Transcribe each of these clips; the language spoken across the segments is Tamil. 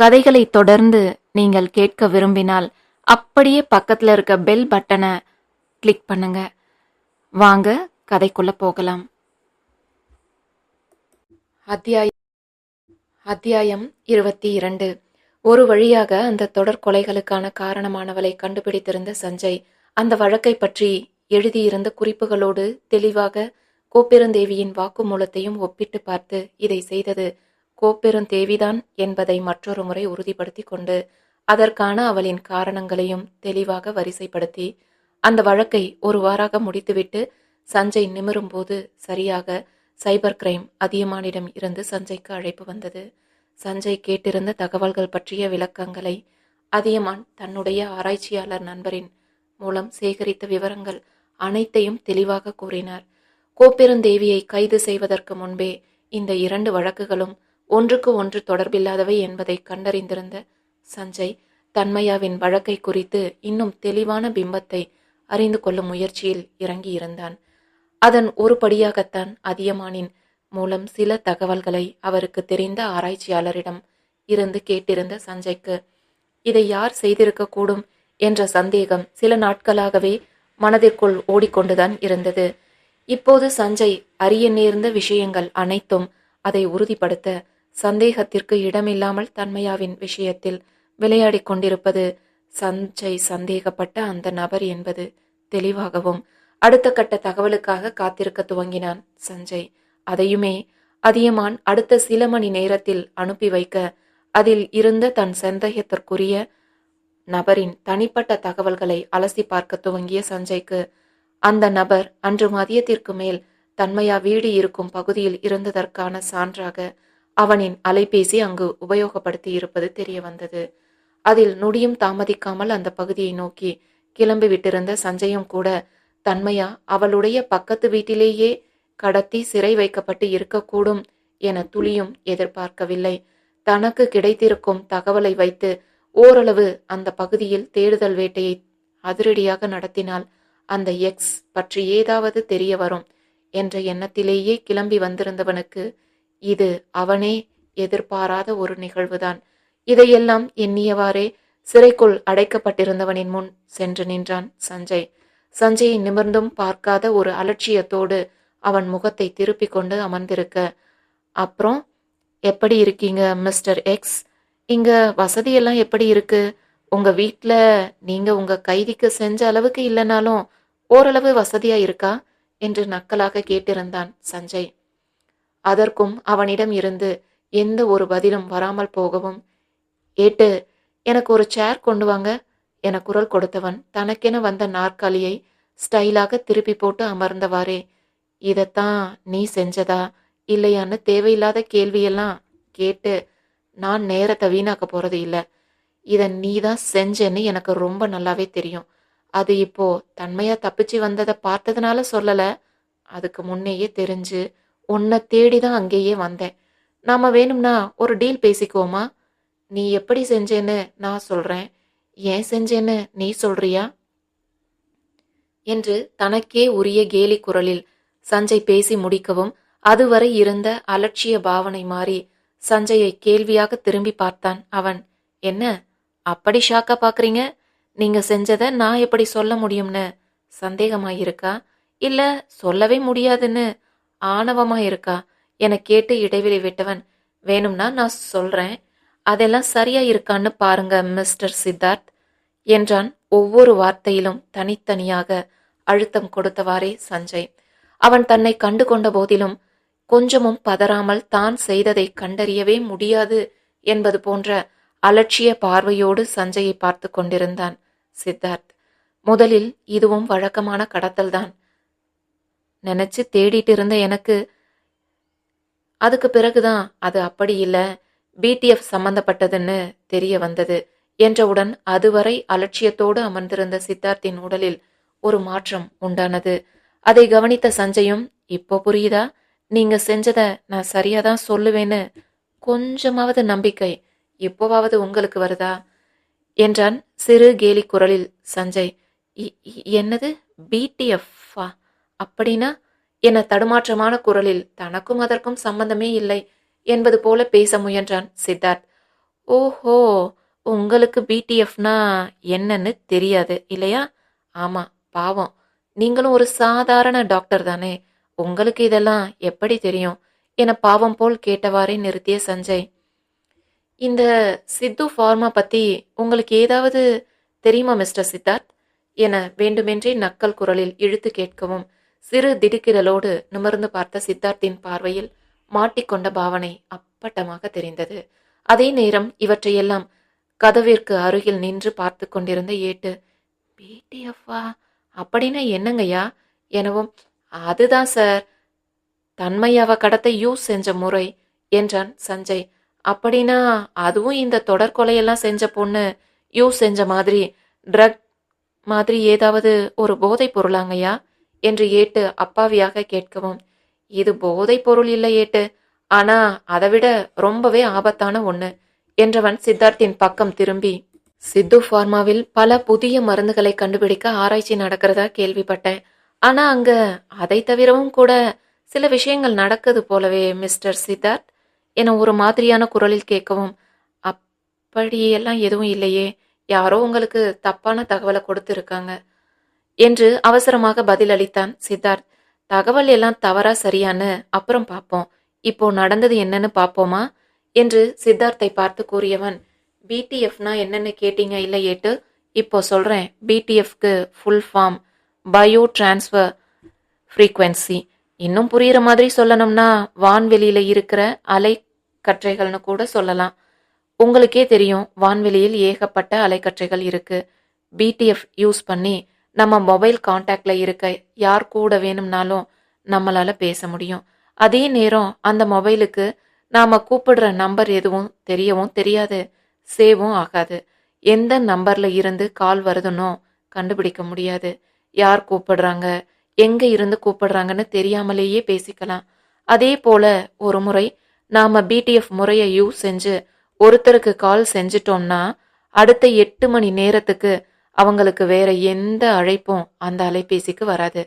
கதைகளை தொடர்ந்து நீங்கள் கேட்க விரும்பினால் அப்படியே பக்கத்தில் இருக்க பெல் பட்டனை கிளிக் பண்ணுங்க. வாங்க கதைக்குள்ள போகலாம். அத்தியாயம் அத்தியாயம் இருபத்தி இரண்டு. ஒரு வழியாக அந்த தொடர் கொலைகளுக்கான காரணமானவளை கண்டுபிடித்திருந்த சஞ்சய் அந்த வழக்கை பற்றி எழுதியிருந்த குறிப்புகளோடு தெளிவாக கோப்பெருந்தேவியின் வாக்குமூலத்தையும் ஒப்பிட்டு பார்த்து இதை செய்தது. கோப்பெருந்தேவிதான் என்பதை மற்றொரு முறை உறுதிப்படுத்தி கொண்டு அதற்கான அவளின் காரணங்களையும் தெளிவாக வரிசைப்படுத்தி அந்த வழக்கை ஒரு வாராக முடித்துவிட்டு சஞ்சய் நிமிரும்போது சரியாக சைபர் கிரைம் அதியமானிடம் இருந்து சஞ்சய்க்கு அழைப்பு வந்தது. சஞ்சய் கேட்டிருந்த தகவல்கள் பற்றிய விளக்கங்களை அதியமான் தன்னுடைய ஆராய்ச்சியாளர் நண்பரின் மூலம் சேகரித்த விவரங்கள் அனைத்தையும் தெளிவாக கூறினார். கோப்பெருந்தேவியை கைது செய்வதற்கு முன்பே இந்த இரண்டு வழக்குகளும் ஒன்றுக்கு ஒன்று தொடர்பில்லாதவை என்பதை கண்டறிந்திருந்த சஞ்சய் தன்மையாவின் வழக்கை குறித்து இன்னும் தெளிவான பிம்பத்தை அறிந்து கொள்ளும் முயற்சியில் இறங்கியிருந்தான். அதன் ஒரு படியாகத்தான் அதியமானின் மூலம் சில தகவல்களை அவருக்கு தெரிந்த ஆராய்ச்சியாளரிடம் இருந்து கேட்டிருந்த சஞ்சய்க்கு இதை யார் செய்திருக்கக்கூடும் என்ற சந்தேகம் சில நாட்களாகவே மனதிற்குள் ஓடிக்கொண்டுதான் இருந்தது. இப்போது சஞ்சய் அறிய நேர்ந்த விஷயங்கள் அனைத்தும் அதை உறுதிப்படுத்த சந்தேகத்திற்கு இடமில்லாமல் தன்மையாவின் விஷயத்தில் விளையாடிக் கொண்டிருப்பது சஞ்சய் சந்தேகப்பட்ட அந்த நபர் என்பது தெளிவாகவும் அடுத்த கட்ட தகவலுக்காக காத்திருக்க துவங்கினான் சஞ்சய் அதையுமே அதியமான் அடுத்த சில மணி நேரத்தில் அனுப்பி வைக்க அதில் இருந்த தன் சந்தேகத்திற்குரிய நபரின் தனிப்பட்ட தகவல்களை அலசி பார்க்க துவங்கிய சஞ்சய்க்கு அந்த நபர் அன்று மதியத்திற்கு மேல் தன்மையா வீடு இருக்கும் பகுதியில் இருந்ததற்கான சான்றாக அவனின் அலைபேசி அங்கு உபயோகப்படுத்தி இருப்பது தெரிய வந்தது. அதில் நொடியும் தாமதிக்காமல் அந்த பகுதியை நோக்கி கிளம்பி விட்டிருந்த சஞ்சயம் கூட தன்மையா அவளுடைய பக்கத்து வீட்டிலேயே கடத்தி சிறை வைக்கப்பட்டு இருக்கக்கூடும் என துளியும் எதிர்பார்க்கவில்லை. தனக்கு கிடைத்திருக்கும் தகவலை வைத்து ஓரளவு அந்த பகுதியில் தேடுதல் வேட்டையை அதிரடியாக நடத்தினால் அந்த எக்ஸ் பற்றி ஏதாவது தெரிய வரும் என்ற எண்ணத்திலேயே கிளம்பி வந்திருந்தவனுக்கு இது அவனே எதிர்பாராத ஒரு நிகழ்வுதான். இதையெல்லாம் எண்ணியவாறே சிறைக்குள் அடைக்கப்பட்டிருந்தவனின் முன் சென்று நின்றான் சஞ்சய். சஞ்சயை நிமிர்ந்தும் பார்க்காத ஒரு அலட்சியத்தோடு அவன் முகத்தை திருப்பிக் கொண்டு அமர்ந்திருக்க அப்புறம் எப்படி இருக்கீங்க மிஸ்டர் எக்ஸ்? இங்க வசதியெல்லாம் எப்படி இருக்கு? உங்க வீட்டில் நீங்க உங்க கைதிக்கு செஞ்ச அளவுக்கு இல்லைனாலும் ஓரளவு வசதியா இருக்கா? என்று நக்கலாக கேட்டிருந்தான் சஞ்சய். அதற்கும் அவனிடம் இருந்து எந்த ஒரு பதிலும் வராமல் போகவும் ஏட்டு எனக்கு ஒரு சேர் கொண்டு வாங்க என குரல் கொடுத்தவன் தனக்கென வந்த நாற்காலியை ஸ்டைலாக திருப்பி போட்டு அமர்ந்தவாறே இதைத்தான் நீ செஞ்சதா இல்லையான்னு தேவையில்லாத கேள்வியெல்லாம் கேட்டு நான் நேரத்தை வீணாக்க போறது இல்லை. இதை நீ தான் செஞ்சேன்னு எனக்கு ரொம்ப நல்லாவே தெரியும். அது இப்போ தன்மையா தப்பிச்சு வந்ததை பார்த்ததுனால சொல்லலை. அதுக்கு முன்னேயே தெரிஞ்சு உன்னை தேடி தான் அங்கேயே வந்தேன். நாம வேணும்னா ஒரு டீல் பேசிக்குவோமா? நீ எப்படி செஞ்சேன்னு நான் சொல்றேன். ஏன் செஞ்சேன்னு நீ சொல்றியா? என்று தனக்கே உரிய கேலி குரலில் சஞ்சய் பேசி முடிக்கவும் அதுவரை இருந்த அலட்சிய பாவனை மாறி சஞ்சயை கேள்வியாக திரும்பி பார்த்தான் அவன். என்ன? அப்படி ஷாக்கா பாக்குறீங்க? நீங்க செஞ்சதை நான் எப்படி சொல்ல முடியும்னு சந்தேகமாயிருக்கா? இல்ல சொல்லவே முடியாதுன்னு ஆணவமா இருக்கா? என கேட்டு இடைவெளி விட்டவன். வேணும்னா நான் சொல்றேன். அதெல்லாம் சரியா இருக்கான்னு பாருங்க மிஸ்டர் சித்தார்த் என்றான் ஒவ்வொரு வார்த்தையிலும் தனித்தனியாக அழுத்தம் கொடுத்தவாறே சஞ்சய். அவன் தன்னை கண்டு கொண்ட போதிலும் கொஞ்சமும் பதறாமல் தான் செய்ததை கண்டறியவே முடியாது என்பது போன்ற அலட்சிய பார்வையோடு சஞ்சயை பார்த்து கொண்டிருந்தான் சித்தார்த். முதலில் இதுவும் வழக்கமான கடத்தல்தான். நினைச்சு தேடிட்டு இருந்த எனக்கு அதுக்கு பிறகுதான் அது அப்படி இல்லை பிடிஎஃப் சம்பந்தப்பட்டதுன்னு தெரிய வந்தது என்றவுடன் அதுவரை அலட்சியத்தோடு அமர்ந்திருந்த சித்தார்த்தின் உடலில் ஒரு மாற்றம் உண்டானது. அதை கவனித்த சஞ்சயும் இப்போ புரியுதா? நீங்க செஞ்சத நான் சரியா தான் சொல்லுவேன்னு கொஞ்சமாவது நம்பிக்கை இப்போவாவது உங்களுக்கு வருதா? என்றான் சிறு கேலி குரலில் சஞ்சய். "இ- இ- என்னது? பிடிஎஃப் அப்படின்னா என தடுமாற்றமான குரலில் தனக்கும் அதற்கும் சம்பந்தமே இல்லை என்பது போல பேச முயன்றான் சித்தார்த். ஓஹோ உங்களுக்கு பிடிஎஃப்னா என்னன்னு தெரியாது இல்லையா? ஆமா பாவம். நீங்களும் ஒரு சாதாரண டாக்டர் தானே. உங்களுக்கு இதெல்லாம் எப்படி தெரியும்? என பாவம் போல் கேட்டவாறே நிறுத்திய சஞ்சய். இந்த சித்து ஃபார்மா பத்தி உங்களுக்கு ஏதாவது தெரியுமா மிஸ்டர் சித்தார்த்? என வேண்டுமென்றே நக்கல் குரலில் இழுத்து கேட்கவும் சிறு திடுக்கிடலோடு நிமிர்ந்து பார்த்த சித்தார்த்தின் பார்வையில் மாட்டிக்கொண்ட பாவனை அப்பட்டமாக தெரிந்தது. அதே நேரம் இவற்றையெல்லாம் கதவிற்கு அருகில் நின்று பார்த்து கொண்டிருந்த ஏட்டு பிடிஎஃப்ஆ அப்படின்னா என்னங்கய்யா? எனவும் அதுதான் சார் தன்மையாவ கடத்த யூஸ் செஞ்ச முறை என்றான் சஞ்சய். அப்படின்னா அதுவும் இந்த தொடர் கொலையெல்லாம் செஞ்ச பொண்ணு யூஸ் செஞ்ச மாதிரி ட்ரக் மாதிரி ஏதாவது ஒரு போதைப் பொருளாங்கய்யா? என்று ஏட்டு அப்பாவியாக கேட்கவும் இது போதைப் பொருள் இல்லை ஏட்டு. ஆனா அதை விட ரொம்பவே ஆபத்தான ஒண்ணு என்றவன் சித்தார்த்தின் பக்கம் திரும்பி சித்து ஃபார்மாவில் பல புதிய மருந்துகளை கண்டுபிடிக்க ஆராய்ச்சி நடக்கிறதா கேள்விப்பட்டேன். ஆனா அங்க அதை தவிரவும் கூட சில விஷயங்கள் நடக்குது போலவே மிஸ்டர் சித்தார்த் என ஒரு மாதிரியான குரலில் கேட்கவும் அப்படியெல்லாம் எதுவும் இல்லையே. யாரோ உங்களுக்கு தப்பான தகவலை கொடுத்துருக்காங்க. என்று அவசரமாக பதிலளித்தான் சித்தார்த். தகவல் எல்லாம் தவறா சரியான்னு அப்புறம் பார்ப்போம் இப்போ நடந்தது என்னன்னு பார்ப்போமா என்று சித்தார்த்தை பார்த்து கூறியவன் பிடிஎஃப்னா என்னன்னு கேட்டீங்க இல்லை ஏட்டு? இப்போ சொல்கிறேன் பிடிஎஃப்க்கு full form bio transfer frequency இன்னும் புரியுற மாதிரி சொல்லணும்னா வான்வெளியில் இருக்கிற அலை கற்றைகள்னு கூட சொல்லலாம். உங்களுக்கே தெரியும் வான்வெளியில் ஏகப்பட்ட அலைக்கற்றைகள் இருக்குது பிடிஎஃப் யூஸ் பண்ணி நம்ம மொபைல் காண்டாக்ட்ல இருக்க யார் கூட வேணும்னாலும் நம்மளால பேச முடியும். அதே நேரம் அந்த மொபைலுக்கு நாம கூப்பிடுற நம்பர் எதுவும் தெரியவும் தெரியாது சேவும் ஆகாது. எந்த நம்பர்ல இருந்து கால் வருதுன்னோ கண்டுபிடிக்க முடியாது. யார் கூப்பிடுறாங்க எங்க இருந்து கூப்பிடுறாங்கன்னு தெரியாமலேயே பேசிக்கலாம். அதே போல ஒரு முறை நாம பிடிஎஃப் முறையை யூஸ் செஞ்சு ஒருத்தருக்கு கால் செஞ்சிட்டோம்னா அடுத்த எட்டு மணி நேரத்துக்கு அவங்களுக்கு வேற எந்த அழைப்பும் அந்த அலைபேசிக்கு வராது.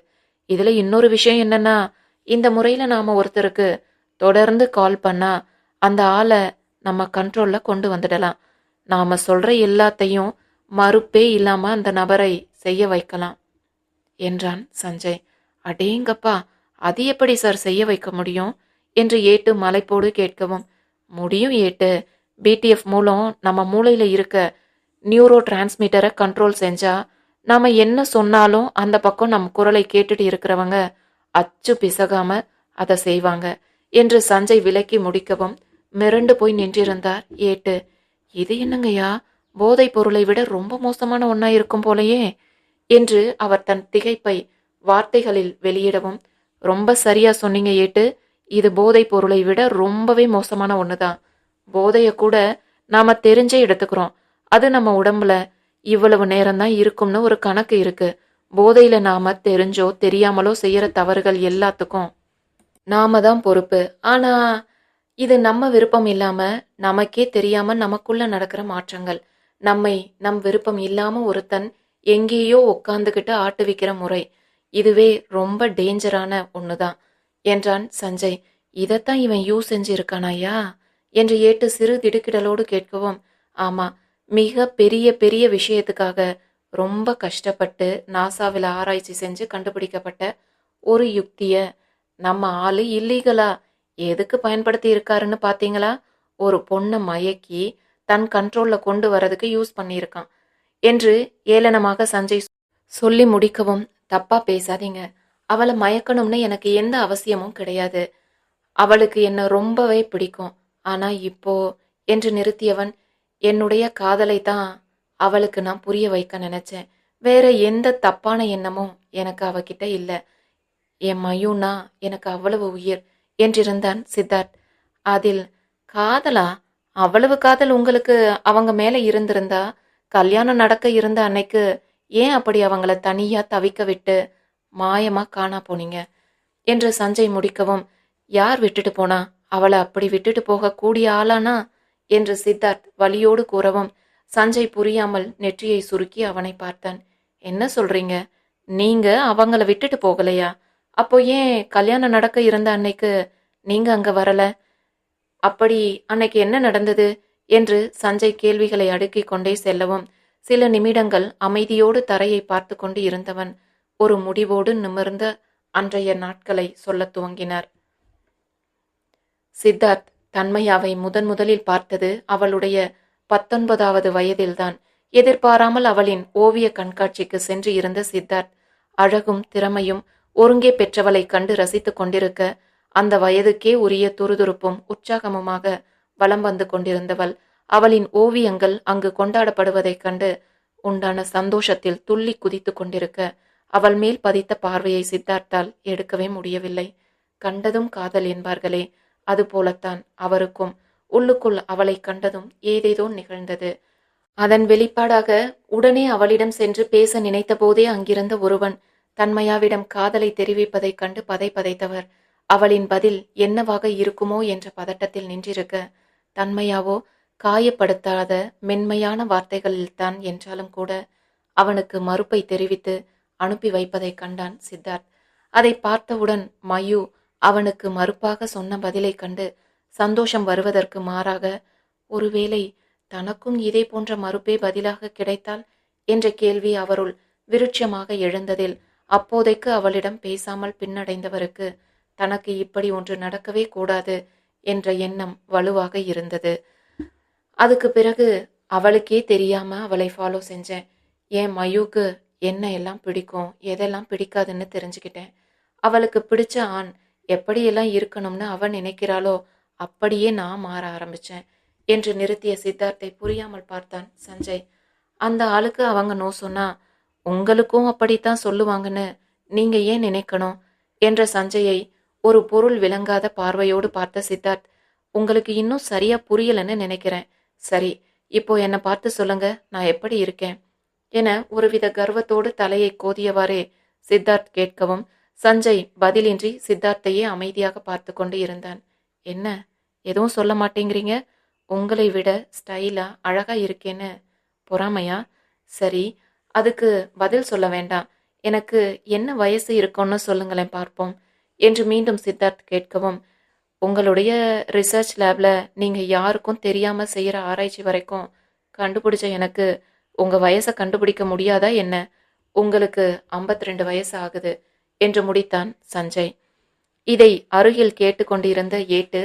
இதுல இன்னொரு விஷயம் என்னன்னா இந்த முறையில நாம ஒருத்தருக்கு தொடர்ந்து கால் பண்ணா அந்த ஆளை நம்ம கண்ட்ரோல்ல கொண்டு வந்துடலாம். நாம சொல்ற எல்லாத்தையும் மறுப்பே இல்லாம அந்த நபரை செய்ய வைக்கலாம். என்றான் சஞ்சய். அடேங்கப்பா அது எப்படி சார் செய்ய வைக்க முடியும்? என்று ஏட்டு மலைப்போடு கேட்கவும் முடியும் ஏட்டு. பிடிஎஃப் மூலம் நம்ம மூளையில இருக்க நியூரோ டிரான்ஸ்மிட்டரை கண்ட்ரோல் செஞ்சா நாம் என்ன சொன்னாலும் அந்த பக்கம் நம் குரலை கேட்டுட்டு இருக்கிறவங்க அச்சு பிசகாம அதை செய்வாங்க என்று சஞ்சய் விலக்கி முடிக்கவும் மிரண்டு போய் நின்றிருந்தார். ஏட்டு இது என்னங்கய்யா? போதைப் பொருளை விட ரொம்ப மோசமான ஒன்றா இருக்கும் போலயே என்று அவர் தன் திகைப்பை வார்த்தைகளில் வெளியிடவும் ரொம்ப சரியா சொன்னீங்க ஏட்டு. இது போதைப் பொருளை விட ரொம்பவே மோசமான ஒன்று தான் போதையை கூட நாம தெரிஞ்சே எடுத்துக்கிறோம். அது நம்ம உடம்புல இவ்வளவு நேரம் தான் இருக்கும்னு ஒரு கணக்கு இருக்கு. போதையில நாம தெரிஞ்சோ தெரியாமலோ செய்யற தவறுகள் எல்லாத்துக்கும் நாம தான் பொறுப்பு. ஆனா இது நம்ம விருப்பம் இல்லாம நமக்கே தெரியாம நமக்குள்ள நடக்கிற மாற்றங்கள். நம்மை நம் விருப்பம் இல்லாம ஒருத்தன் எங்கேயோ உட்காந்துக்கிட்டு ஆட்டுவிக்கிற முறை. இதுவே ரொம்ப டேஞ்சரான ஒண்ணுதான். என்றான் சஞ்சய். இதைத்தான் இவன் யூஸ் செஞ்சுருக்கானாயா என்று ஏட்டு சிறு திடுக்கிடலோடு கேட்கவும் ஆமா மிக பெரிய பெரிய விஷயத்துக்காக ரொம்ப கஷ்டப்பட்டு நாசாவில் ஆராய்ச்சி செஞ்சு கண்டுபிடிக்கப்பட்ட ஒரு யுக்தியை நம்ம ஆள் இல்லீகலா எதுக்கு பயன்படுத்தி இருக்காருன்னு பார்த்தீங்களா ஒரு பொண்ணை மயக்கி தன் கண்ட்ரோலில் கொண்டு வரதுக்கு யூஸ் பண்ணியிருக்கான் என்று ஏளனமாக சஞ்சய் சொல்லி முடிக்கவும் தப்பாக பேசாதீங்க. அவளை மயக்கணும்னு எனக்கு எந்த அவசியமும் கிடையாது. அவளுக்கு என்ன ரொம்பவே பிடிக்கும். ஆனால் இப்போ என்று நிறுத்தியவன் என்னுடைய காதலை தான் அவளுக்கு நான் புரிய வைக்க நினைச்சேன். வேற எந்த தப்பான எண்ணமும் எனக்கு அவகிட்ட இல்லை. என் மயூனா எனக்கு அவ்வளவு உயிர் என்றிருந்தான் சித்தார்த். அதில் காதலா? அவ்வளவு காதல் உங்களுக்கு அவங்க மேலே இருந்திருந்தா? கல்யாணம் நடக்க இருந்த அன்னைக்கு ஏன் அப்படி அவங்கள தனியா தவிக்க விட்டு மாயமா காணா போனீங்க? என்று சஞ்சய் முடிக்கவும் யார் விட்டுட்டு போனா? அவளை அப்படி விட்டுட்டு போக கூடிய ஆளானா? என்று சித்தார்த் வலியோடு கூறவும் சஞ்சய் புரியாமல் நெற்றியை சுருக்கி அவனை பார்த்தான். என்ன சொல்றீங்க? நீங்க அவங்கள விட்டுட்டு போகலையா? அப்போ ஏன் கல்யாணம் நடக்க இருந்த அன்னைக்கு நீங்க அங்க வரல? அப்படி அன்னைக்கு என்ன நடந்தது? என்று சஞ்சய் கேள்விகளை அடுக்கிக் கொண்டே செல்லவும் சில நிமிடங்கள் அமைதியோடு தரையை பார்த்து கொண்டு இருந்தவன் ஒரு முடிவோடு நிமிர்ந்த அன்றைய நாட்களை சொல்லத் துவங்கினார். சித்தார்த் தன்மையாவை முதன் முதலில் பார்த்தது அவளுடைய பத்தொன்பதாவது வயதில்தான். எதிர்பாராமல் அவளின் ஓவிய கண்காட்சிக்கு சென்று இருந்த சித்தார்த் அழகும் திறமையும் ஒருங்கே பெற்றவளை கண்டு ரசித்துக் கொண்டிருக்க அந்த வயதுக்கே உரிய துருதுருப்பும் உற்சாகமுமாக வலம் வந்து கொண்டிருந்தவள். அவளின் ஓவியங்கள் அங்கு கொண்டாடப்படுவதைக் கண்டு உண்டான சந்தோஷத்தில் துள்ளி குதித்து கொண்டிருக்க அவள் மேல் பதித்த பார்வையை சித்தார்த்தால் எடுக்கவே முடியவில்லை. கண்டதும் காதல் என்பார்களே அதுபோலத்தான் அவருக்கும் உள்ளுக்குள் அவளை கண்டதும் ஏதேதோ நிகழ்ந்தது. அதன் வெளிப்பாடாக உடனே அவளிடம் சென்று பேச நினைத்தபோதே அங்கிருந்த ஒருவன் தன்மையாவிடம் காதலை தெரிவிப்பதைக் கண்டு பதை பதைத்தவர். அவளின் பதில் என்னவாக இருக்குமோ என்ற பதட்டத்தில் நின்றிருக்க தன்மையாவோ காயப்படுத்தாத மென்மையான வார்த்தைகளில்தான் என்றாலும் கூட அவனுக்கு மறுப்பை தெரிவித்து அனுப்பி வைப்பதைக் கண்டான் சித்தார்த். அதை பார்த்தவுடன் மயு அவனுக்கு மறுப்பாக சொன்ன பதிலைக் கண்டு சந்தோஷம் வருவதற்கு மாறாக ஒருவேளை தனக்கும் இதே போன்ற மறுப்பே பதிலாக கிடைத்தால்? என்ற கேள்வி அவருள் விருட்சமாக எழுந்ததில் அப்போதைக்கு அவளிடம் பேசாமல் பின்னடைந்தவருக்கு தனக்கு இப்படி ஒன்று நடக்கவே கூடாது என்ற எண்ணம் வலுவாக இருந்தது. அதுக்கு பிறகு அவளுக்கே தெரியாம அவளை ஃபாலோ செஞ்சேன். என் மயூக்கு என்ன எல்லாம் பிடிக்கும் எதெல்லாம் பிடிக்காதுன்னு தெரிஞ்சுக்கிட்டேன். அவளுக்கு பிடிச்ச ஆண் எப்படியெல்லாம் இருக்கணும்னு அவன் நினைக்கிறாளோ அப்படியே நான் மாற ஆரம்பிச்சேன் என்று நிறுத்திய சித்தார்த்தை புரியாமல் பார்த்தான் சஞ்சய். அந்த ஆளுக்கு அவங்க நோ சொன்னா உங்களுக்கும் அப்படித்தான் சொல்லுவாங்கன்னு நீங்க ஏன் நினைக்கணும்? என்ற சஞ்சயை ஒரு பொருள் விளங்காத பார்வையோடு பார்த்த சித்தார்த் உங்களுக்கு இன்னும் சரியா புரியலன்னு நினைக்கிறேன். சரி இப்போ என்னை பார்த்து சொல்லுங்க நான் எப்படி இருக்கேன்? என ஒருவித கர்வத்தோடு தலையை கோதியவாறே சித்தார்த் கேட்கவும் சஞ்சய் பதிலின்றி சித்தார்த்தையே அமைதியாக பார்த்து கொண்டு இருந்தான். என்ன? எதுவும் சொல்ல மாட்டேங்கிறீங்க? உங்களை விட ஸ்டைலா அழகா இருக்கேன்னு. பொறாமையா? சரி அதுக்கு பதில் சொல்ல வேண்டாம். எனக்கு என்ன வயசு இருக்கும்னு சொல்லுங்களேன் பார்ப்போம் என்று மீண்டும் சித்தார்த் கேட்கவும். உங்களுடைய ரிசர்ச் லேப்ல நீங்க யாருக்கும் தெரியாம செய்யற ஆராய்ச்சி வரைக்கும் கண்டுபிடிச்ச எனக்கு உங்க வயசை கண்டுபிடிக்க முடியாதா என்ன? உங்களுக்கு 52 ரெண்டு வயசு ஆகுது. என்று முடித்தான் சஞ்சய். இதை அருகில் கேட்டுக்கொண்டிருந்த ஏட்டு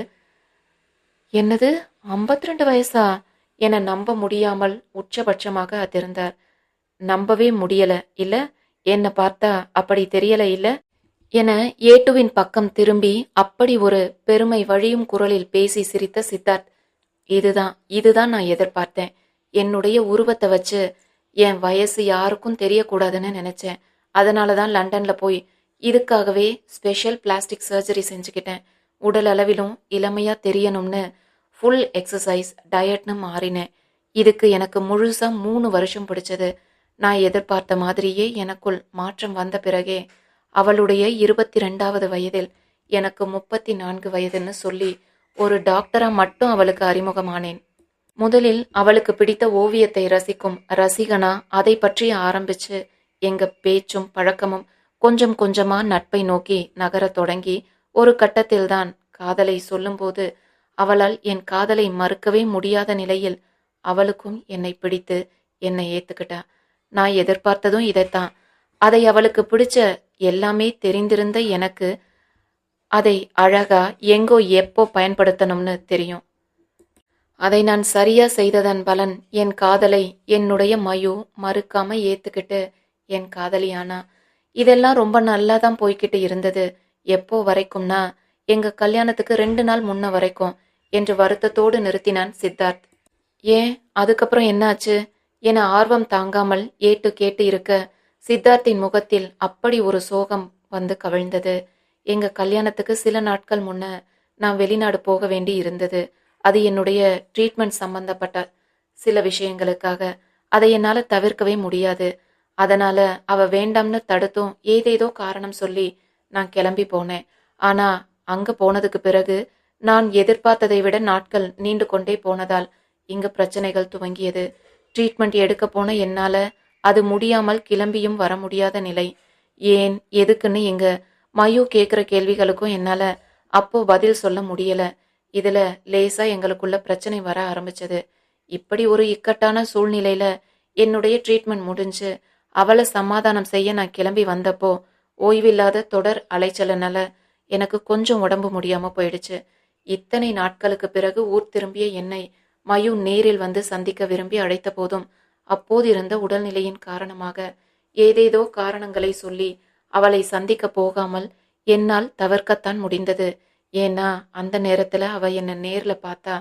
என்னது 52 ரெண்டு வயசா? என நம்ப முடியாமல் உச்சபட்சமாக அதிர்ந்தார். நம்பவே முடியல இல்ல? என்ன பார்த்தா அப்படி தெரியல இல்ல? என ஏட்டுவின் பக்கம் திரும்பி அப்படி ஒரு பெருமை வழியும் குரலில் பேசி சிரித்த சித்தார்த் இதுதான் இதுதான் நான் எதிர்பார்த்தேன். என்னுடைய உருவத்தை வச்சு என் வயசு யாருக்கும் தெரியக்கூடாதுன்னு நினைச்சேன். அதனால தான் லண்டன்ல போய் இதுக்காகவே ஸ்பெஷல் பிளாஸ்டிக் சர்ஜரி செஞ்சுக்கிட்டேன். உடல் அளவிலும் இளமையாக தெரியணும்னு ஃபுல் எக்ஸசைஸ் டயட்னு மாறினேன். இதுக்கு எனக்கு முழுசாக மூணு வருஷம் பிடிச்சது. நான் எதிர்பார்த்த மாதிரியே எனக்குள் மாற்றம் வந்த பிறகே அவளுடைய இருபத்தி ரெண்டாவது வயதில் எனக்கு முப்பத்தி நான்கு வயதுன்னு சொல்லி ஒரு டாக்டரா மட்டும் அவளுக்கு அறிமுகமானேன். முதலில் அவளுக்கு பிடித்த ஓவியத்தை ரசிக்கும் ரசிகனா அதை பற்றி ஆரம்பிச்சு எங்க பேச்சும் பழக்கமும் கொஞ்சம் கொஞ்சமா நட்பை நோக்கி நகரத் தொடங்கி ஒரு கட்டத்தில்தான் காதலை சொல்லும்போது அவளால் என் காதலை மறுக்கவே முடியாத நிலையில் அவளுக்கும் என்னை பிடித்து என்னை ஏத்துக்கிட்டா. நான் எதிர்பார்த்ததும் இதைத்தான். அதை அவளுக்கு பிடிச்ச எல்லாமே தெரிந்திருந்த எனக்கு அதை அழகா எங்கோ எப்போ பயன்படுத்தணும்னு தெரியும். அதை நான் சரியா செய்ததன் பலன் என் காதலை என்னுடைய மயு மறுக்காம ஏத்துக்கிட்டு என் காதலியானா? இதெல்லாம் ரொம்ப நல்லா தான் போய்கிட்டு இருந்தது. எப்போ வரைக்கும்னா எங்க கல்யாணத்துக்கு ரெண்டு நாள் முன்ன வரைக்கும் என்று வருத்தத்தோடு நிறுத்தினான் சித்தார்த். ஏன்? அதுக்கப்புறம் என்னாச்சு? என ஆர்வம் தாங்காமல் ஏட்டு கேட்டு இருக்க சித்தார்த்தின் முகத்தில் அப்படி ஒரு சோகம் வந்து கவிழ்ந்தது. எங்க கல்யாணத்துக்கு சில நாட்கள் முன்ன நான் வெளிநாடு போக வேண்டி இருந்தது. அது என்னுடைய ட்ரீட்மெண்ட் சம்பந்தப்பட்ட சில விஷயங்களுக்காக. அதை என்னால் தவிர்க்கவே முடியாது. அதனால அவ வேண்டாம்னு தடுத்தும் ஏதேதோ காரணம் சொல்லி நான் கிளம்பி போனேன். ஆனா அங்க போனதுக்கு பிறகு நான் எதிர்பார்த்ததை விட நாட்கள் நீண்டு கொண்டே போனதால் இங்க பிரச்சனைகள் துவங்கியது. ட்ரீட்மெண்ட் எடுக்க போன என்னால அது முடியாமல் கிளம்பியும் வர முடியாத நிலை. ஏன் எதுக்குன்னு எங்க மயு கேட்குற கேள்விகளுக்கும் என்னால அப்போ பதில் சொல்ல முடியல. இதுல லேசா எங்களுக்குள்ள பிரச்சனை வர ஆரம்பிச்சது. இப்படி ஒரு இக்கட்டான சூழ்நிலையில என்னுடைய ட்ரீட்மெண்ட் முடிஞ்சு அவளை சமாதானம் செய்ய நான் கிளம்பி வந்தப்போ ஓய்வில்லாத தொடர் அலைச்சலனால எனக்கு கொஞ்சம் உடம்பு முடியாம போயிடுச்சு. இத்தனை நாட்களுக்கு பிறகு ஊர் திரும்பிய என்னை மயு நேரில் வந்து சந்திக்க விரும்பி அழைத்த போதும் அப்போது இருந்த உடல்நிலையின் காரணமாக ஏதேதோ காரணங்களை சொல்லி அவளை சந்திக்க போகாமல் என்னால் தவிர்க்கத்தான் முடிந்தது. ஏன்னா அந்த நேரத்துல அவ என்னை நேர்ல பார்த்தா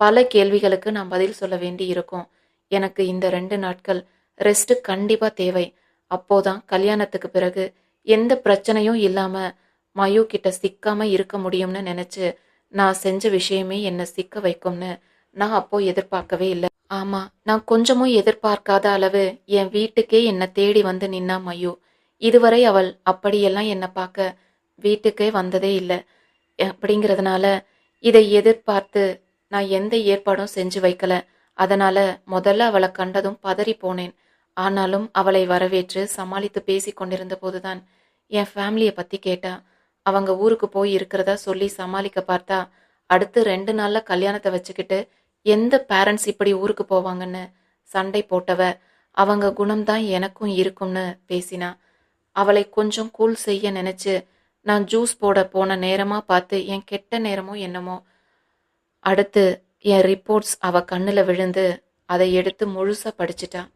பல கேள்விகளுக்கு நான் பதில் சொல்ல வேண்டி இருக்கும் எனக்கு இந்த ரெண்டு நாட்கள் ரெஸ்ட் கண்டிப்பா தேவை. அப்போதான் கல்யாணத்துக்கு பிறகு எந்த பிரச்சனையும் இல்லாம மயு கிட்ட சிக்காம இருக்க முடியும்னு நினைச்சு நான் செஞ்ச விஷயமே என்னை சிக்க வைக்கும்னு நான் அப்போ எதிர்பார்க்கவே இல்லை. ஆமா நான் கொஞ்சமும் எதிர்பார்க்காத அளவு என் வீட்டுக்கே என்னை தேடி வந்து நின்னா மயு. இதுவரை அவள் அப்படியெல்லாம் என்னை பார்க்க வீட்டுக்கே வந்ததே இல்லை. அப்படிங்கிறதுனால இதை எதிர்பார்த்து நான் எந்த ஏற்பாடும் செஞ்சு வைக்கல. அதனால முதல்ல அவளை கண்டதும் பதறி போனேன். ஆனாலும் அவளை வரவேற்று சமாளித்து பேசி கொண்டிருந்த போதுதான் என் ஃபேமிலியை பத்தி கேட்டா அவங்க ஊருக்கு போய் இருக்கிறதா சொல்லி சமாளிக்க பார்த்தா அடுத்து ரெண்டு நாள்ல கல்யாணத்தை வச்சுக்கிட்டு எந்த பேரண்ட்ஸ் இப்படி ஊருக்கு போவாங்கன்னு சண்டை போட்டவ அவங்க குணம்தான் எனக்கும் இருக்கும்னு பேசினா அவளை கொஞ்சம் கூல் செய்ய நினைச்சு நான் ஜூஸ் போட போன நேரமா பார்த்து என் கெட்ட நேரமோ என்னமோ அடுத்து என் ரிப்போர்ட்ஸ் அவ கண்ணில் விழுந்து அதை எடுத்து முழுசா படிச்சிட்டான்